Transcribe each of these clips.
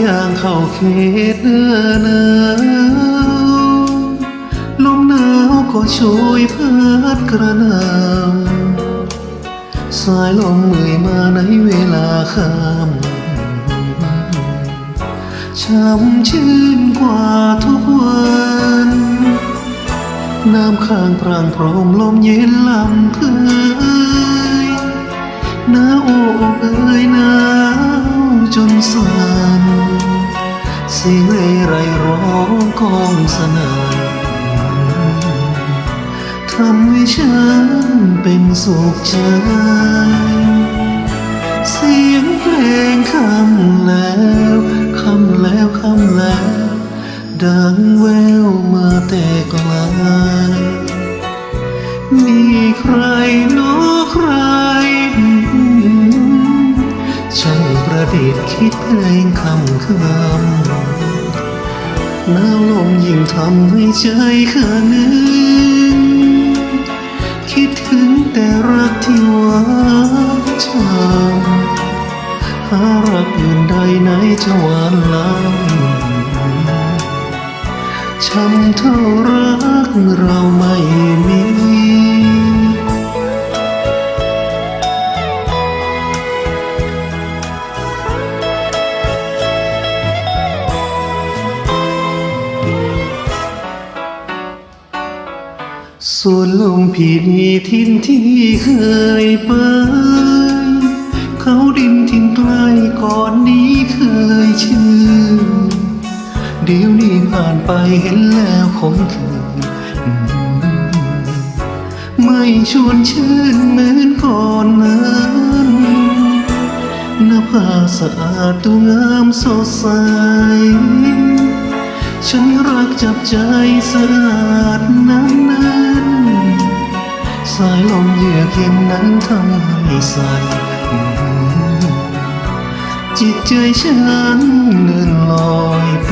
อย่างเข้าเขตเนื้อหนาวลมหนาวก็ช่วยพัดกระนำสายลมเมื่อยมาในเวลาค่ำช้ำชื่นกว่าทุกวันน้ำค้างพรางพรมลมเย็นลำเพยหน้าอกเอ่ย สียงเร่ไรร้องกองสนั่นทำให้ฉันเป็นสุขใจ เสียงเพลงคำแล้วคำแล้วคำแล้ว ดังแววมาแต่ไกลมีใครางประดิษฐ์คิดเพลงคำคำหนาวลมยิ่งทำให้ใจข้านึงคิดถึงแต่รักที่หวานช้ำหารักอื่นใดไหนจะหวานล้ำช้ำเท่ารักเราไม่มี ส่วนลมผีดีทินที่เคยไป เขาดินทิ้งไกลก่อนนี้เคยชื่นเดี๋ยวนี้ผ่านไปเห็นแล้วคงคืนไม่ชวนชื่นเหมือนก่อนนั้นหน้าผาสะอาดดูงามสดใส ฉันรักจับใจสะอาดนั้นนั้นายลมเยือกเย็นนั้นทำให้ใสจิตใจฉันเลื่อนลอยไป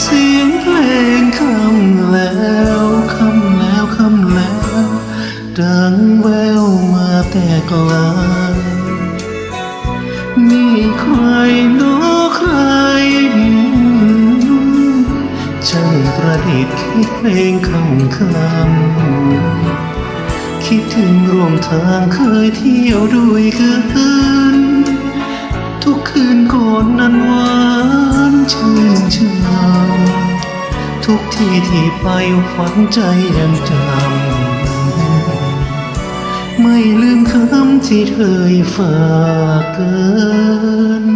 เสียงเพลงคำแล้วคำแล้วคำแล้ว ดังแววมาแต่ไกลมีใครเนใคร ประดิษฐ์คิดเพลงคำคำคิดถึงร่วมทางเคยเที่ยวด้วยกันทุกคืนก่อนนั้นหวานชื่นชมทุกที่ที่ไปฝันใจยังจำไม่ลืมคำที่เคยฝากเกัน